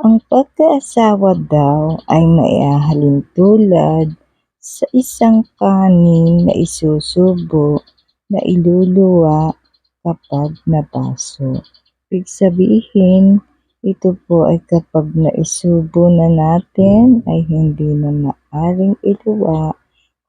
Ang pagkaasawa daw ay maihahalintulad sa isang kanin na isusubo na iluluwa kapag nabaso. Ibig sabihin, ito po ay kapag naisubo na natin ay hindi na maaring iluwa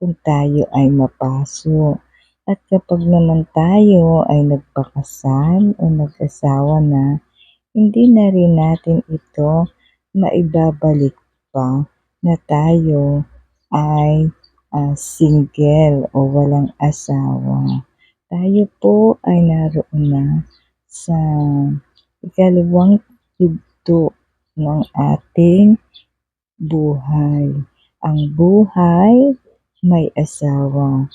kung tayo ay mapaso. At kapag naman tayo ay nagpakasal o nag-asawa na, hindi na rin natin ito maibabalik pa na tayo ay uh, single o walang asawa. Tayo po ay naroon na sa ikalawang yugto ng ating buhay. Ang buhay may asawa.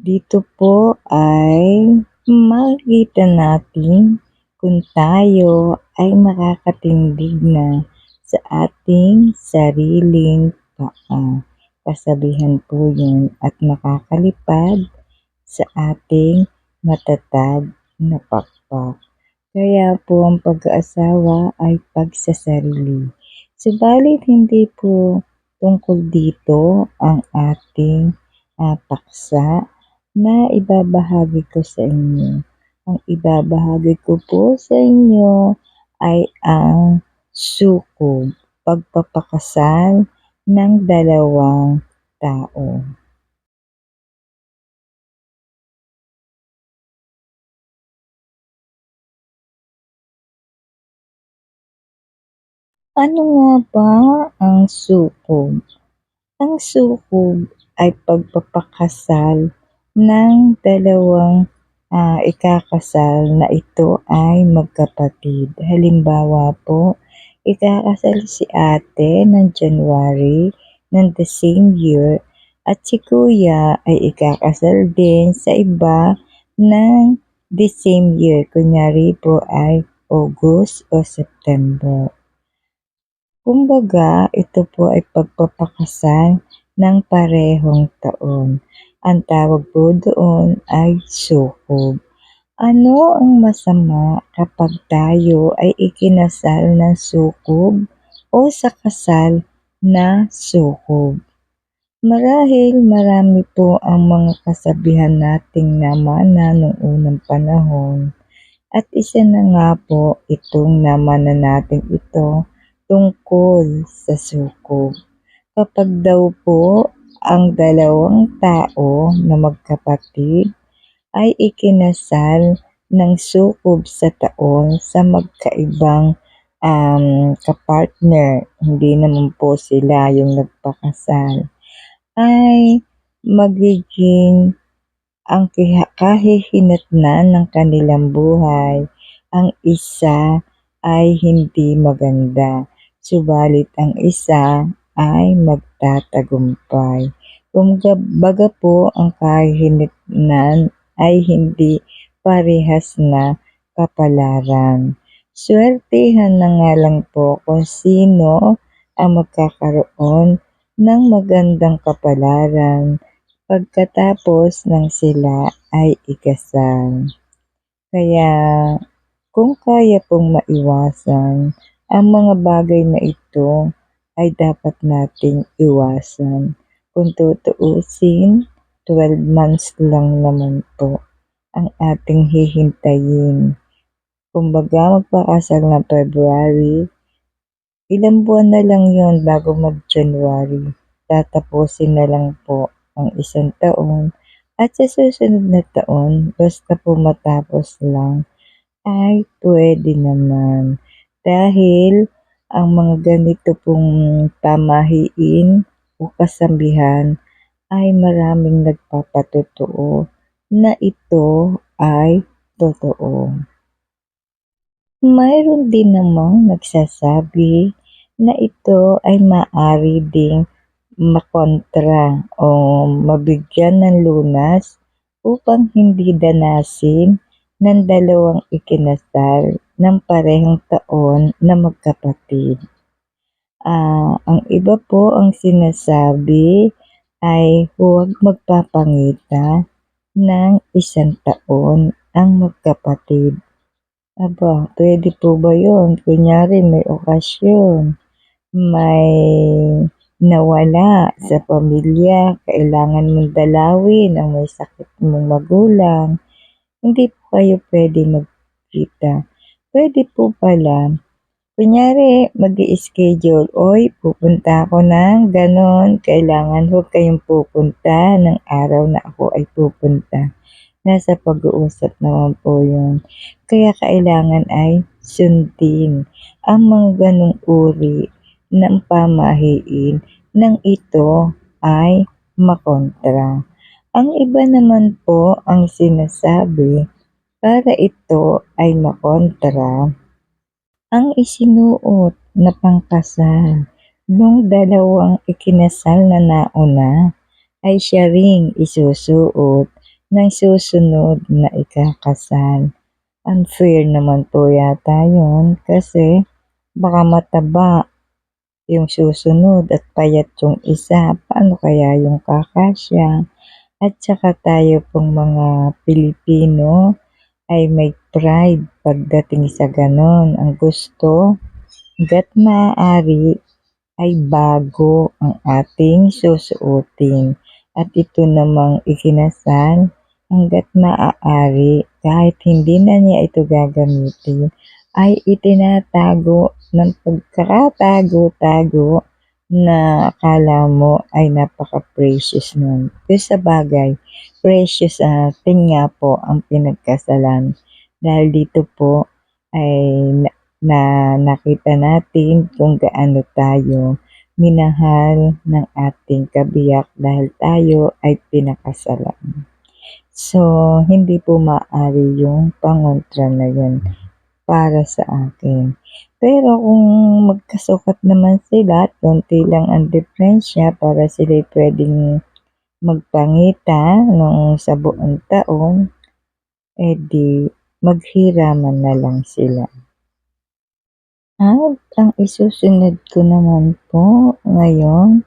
Dito po ay makikita natin kung tayo ay makakatindig na sa ating sariling paa. Kasabihan po yun at makakalipad sa ating matatag na pakpak. Kaya po ang pag-aasawa ay pagsasarili. Subalit hindi po tungkol dito ang ating uh, paksa na ibabahagi ko sa inyo. Ang ibabahagi ko po sa inyo ay ang sukob, pagpapakasal ng dalawang tao. Ano nga ba ang sukob? Ang sukob ay pagpapakasal ng dalawang uh, ikakasal na ito ay magkapatid. Halimbawa po, ikakasal si ate ng January ng the same year at si kuya ay ikakasal din sa iba ng the same year. Kunyari po ay August o September. Kumbaga, ito po ay pagpapakasal ng parehong taon. Ang tawag po doon ay sukob. Ano ang masama kapag tayo ay ikinasal ng sukob o sa kasal na sukob? Marahil marami po ang mga kasabihan nating namana noong unang panahon at isa na nga po itong namana natin ito tungkol sa sukob. Kapag daw po ang dalawang tao na magkapatid ay ikinasal ng sukob sa taon sa magkaibang um, kapartner, hindi naman po sila yung nagpakasal, ay magiging ang kahihinatnan ng kanilang buhay, ang isa ay hindi maganda. Subalit ang isa ay magtatagumpay. Kumbaga po ang kahinitnan ay hindi parehas na kapalaran. Swertihan na nga lang po kung sino ang magkakaroon ng magandang kapalaran pagkatapos ng sila ay ikasal. Kaya kung kaya pong maiwasan ang mga bagay na ito ay dapat nating iwasan. Kung tutuusin, 12 months lang naman po ang ating hihintayin. Kumbaga magpakasal na February, ilang buwan na lang yon bago mag-January. Tatapusin na lang po ang isang taon at sa susunod na taon, basta po matapos lang, ay pwede naman dahil ang mga ganito pong pamahiin o kasabihan ay maraming nagpapatotoo na ito ay totoo. Mayroon din namang nagsasabi na ito ay maari ding makontra o mabigyan ng lunas upang hindi danasin ng dalawang ikinasal ng parehong taon na magkapatid. Uh, ang iba po ang sinasabi ay huwag magpapangita ng isang taon ang magkapatid. Aba, pwede po ba yun? Kunyari may okasyon, may nawala sa pamilya, kailangan mong dalawin ang may sakit mong magulang, hindi po kayo pwede magkita. Pwede po pala, kunyari mag schedule oy pupunta ako ng ganon, kailangan huwag kayong pupunta ng araw na ako ay pupunta. Nasa pag-uusap naman po yun. Kaya kailangan ay sundin ang mga ganong uri ng pamahiin nang ito ay makontra. Ang iba naman po ang sinasabi para ito ay makontra ang isinuot na pangkasal nung dalawang ikinasal na nauna ay siya ring isusuot ng susunod na ikakasal. Unfair naman po yata yun kasi baka mataba yung susunod at payat yung isa. Paano kaya yung kakasya? At saka tayo pong mga Pilipino ay may pride pagdating sa ganon. Ang gusto, gat maaari ay bago ang ating susuotin. At ito namang ikinasal, hanggat maaari, kahit hindi na niya ito gagamitin, ay itinatago ng pagkakatago-tago na akala mo ay napaka-precious nun. Pero sa bagay, precious uh, thing nga po ang pinagkasalan. Dahil dito po ay na, na nakita natin kung gaano tayo minahal ng ating kabiyak dahil tayo ay pinakasalan. So, hindi po maaari yung pangontra na yun para sa akin. Pero kung magkasukat naman sila konti lang ang diferensya para sila pwedeng magpangita nung sa buong taon, edi maghiraman na lang sila. At ang isusunod ko naman po ngayon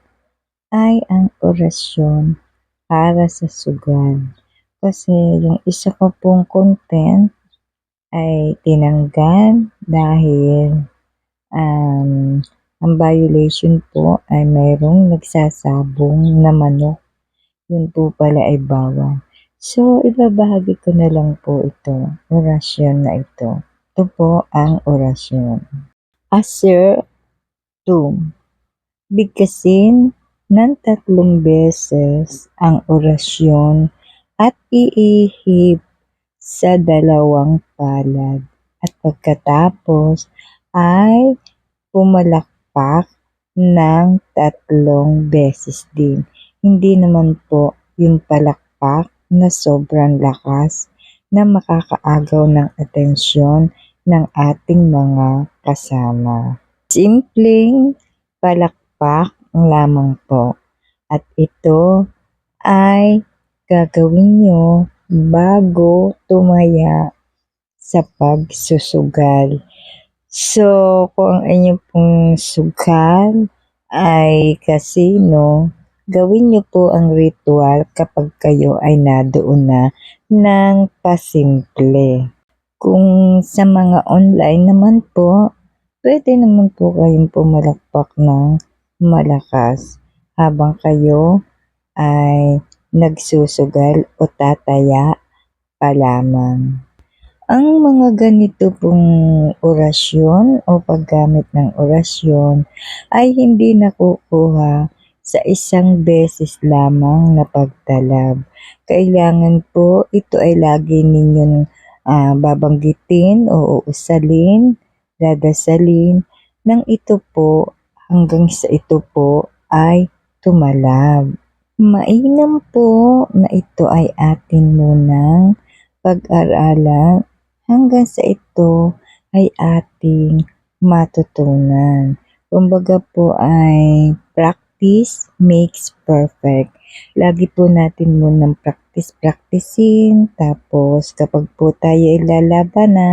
ay ang orasyon para sa sugal. Kasi yung isa ko pong content ay tinanggal dahil um, ang violation po ay mayroong nagsasabong na manok. Yun po pala ay bawal. So, ibabahagi ko na lang po ito, orasyon na ito. Ito po ang orasyon. Aser Tum. Bigkasin ng tatlong beses ang orasyon at iihip sa dalawang palad. At pagkatapos ay pumalakpak ng tatlong beses din. Hindi naman po yung palakpak na sobrang lakas na makakaagaw ng atensyon ng ating mga kasama. Simpleng palakpak lamang po. At ito ay gagawin nyo bago tumaya sa pagsusugal. So, kung ang pong sugal ay kasino, gawin nyo po ang ritual kapag kayo ay nadoon na ng pasimple. Kung sa mga online naman po, pwede naman po kayong pumalakpak ng malakas habang kayo ay nagsusugal o tataya pa lamang. Ang mga ganito pong orasyon o paggamit ng orasyon ay hindi nakukuha sa isang beses lamang na pagtalab. Kailangan po ito ay lagi ninyong uh, babanggitin o uusalin, dadasalin, nang ito po hanggang sa ito po ay tumalab. Mainam po na ito ay atin munang pag-aralan hanggang sa ito ay ating matutunan. Kumbaga po ay practice makes perfect. Lagi po natin munang practice-practicein. Tapos kapag po tayo ilalaban na,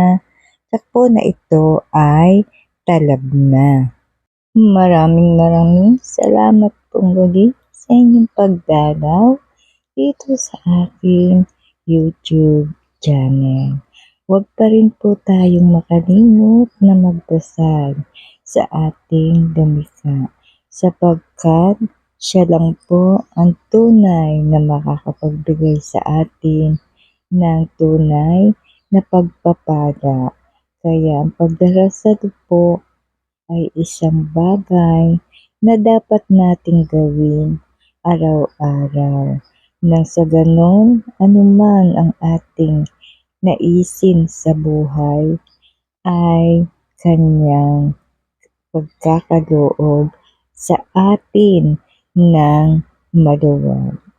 po na ito ay talab na. Maraming maraming salamat po muli sa inyong pagdalaw dito sa aking YouTube channel. Huwag pa rin po tayong makalimot na magdasal sa ating damika sapagkat siya lang po ang tunay na makakapagbigay sa atin ng tunay na pagpapala. Kaya ang pagdarasal po ay isang bagay na dapat nating gawin araw-araw. Nang sa ganon, anuman ang ating naisin sa buhay ay kanyang pagkakaloob sa atin ng maluwag.